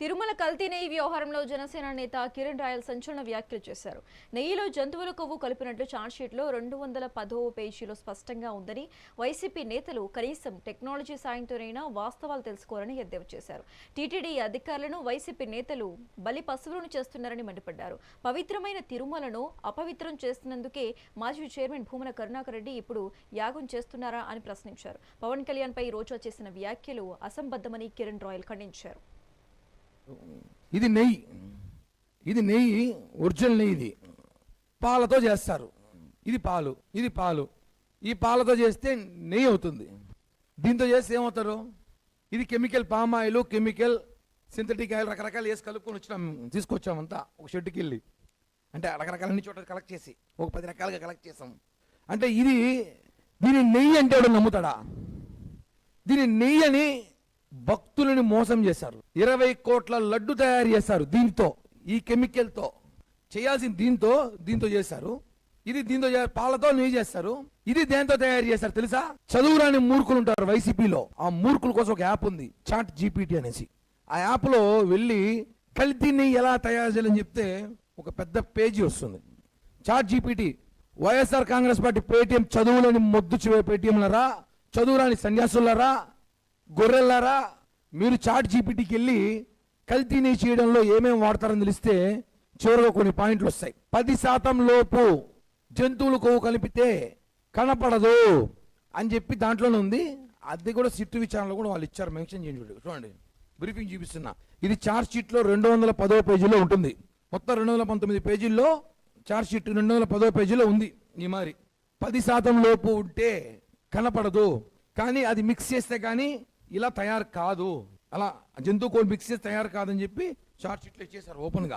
తిరుమల కల్తీ నెయ్యి వ్యవహారంలో జనసేన నేత కిరణ్ రాయల్ సంచలన వ్యాఖ్యలు చేశారు. నెయ్యిలో జంతువుల కొవ్వు కలిపినట్లు ఛార్జ్షీట్లో రెండు వందల పదో పేజీలో స్పష్టంగా ఉందని వైసీపీ నేతలు కనీసం టెక్నాలజీ సాయంతోనైనా వాస్తవాలు తెలుసుకోవాలని ఎద్దేవా చేశారు. టీటీడీ అధికారులను వైసీపీ నేతలు బలి పశువులను చేస్తున్నారని మండిపడ్డారు. పవిత్రమైన తిరుమలను అపవిత్రం చేస్తున్నందుకే మాజీ చైర్మన్ భూమన కరుణాకర్ రెడ్డి ఇప్పుడు యాగం చేస్తున్నారా అని ప్రశ్నించారు. పవన్ కళ్యాణ్ పై రోజా చేసిన వ్యాఖ్యలు అసంబద్ధమని కిరణ్ రాయల్ ఖండించారు. ఇది నెయ్యి. ఇది నెయ్యి ఒరిజినల్ నెయ్యి ఇది. పాలతో చేస్తారు. ఇది పాలు ఇది పాలు. ఈ పాలతో చేస్తే నెయ్యి అవుతుంది. దీంతో చేస్తే ఏమవుతారు? ఇది chemical palm oil chemical synthetic oil రకరకాలు వేసి కలుపుకొని వచ్చినాం తీసుకొచ్చామంతా ఒక షెడ్కి వెళ్ళి. అంటే రకరకాల అన్ని కలెక్ట్ చేసి ఒక పది రకాలుగా కలెక్ట్ చేసాం. అంటే ఇది దీని నెయ్యి అంటే వాడు నమ్ముతాడా? దీని నెయ్యి అని భక్తులని మోసం చేశారు. ఇరవై కోట్ల లడ్డు తయారు చేశారు దీంతో ఈ కెమికల్తో. చేయాల్సిన దీంతో దీంతో చేశారు. ఇది దీంతో పాలతో నెయ్యి చేస్తారు. ఇది దేంతో తయారు చేస్తారు తెలుసా? చదువురాని మూర్ఖులు ఉంటారు వైసీపీలో. ఆ మూర్ఖుల కోసం ఒక యాప్ ఉంది చాట్ జీపీటీ అనేసి. ఆ యాప్లో వెళ్ళి కల్తీ నెయ్యి ఎలా తయారు చేయాలని చెప్తే ఒక పెద్ద పేజీ వస్తుంది. ChatGPT YSR Congress party Paytm చదువులని మొద్దు చివే పేటీఎంలరా? చదువురాని సన్యాసులరా? గొర్రెల్లారా మీరు చాట్ జీపీటీకి వెళ్ళి కల్తీని చేయడంలో ఏమేమి వాడతారని తెలిస్తే చివరిగా కొన్ని పాయింట్లు వస్తాయి. పది శాతం లోపు జంతువులు కొవ్వు కలిపితే కనపడదు అని చెప్పి దాంట్లోనే ఉంది. అది కూడా సిట్టు విచారణలో కూడా వాళ్ళు ఇచ్చారు మెన్షన్ చేయండి చూడండి. బ్రీఫింగ్ చూపిస్తున్నా. ఇది చార్జ్ షీట్లో రెండు వందల పదో పేజీలో ఉంటుంది. మొత్తం రెండు వందల పంతొమ్మిది పేజీల్లో చార్జ్ షీట్ రెండు వందల పదో పేజీలో ఉంది ఈ మరి పది శాతం లోపు ఉంటే కనపడదు. కానీ అది మిక్స్ చేస్తే కానీ ఇలా తయారు కాదు. అలా జంతువు కోడి మిక్స్ చేసి తయారు కాదని చెప్పి షార్ట్ షీట్లు ఇచ్చేసారు ఓపెన్గా.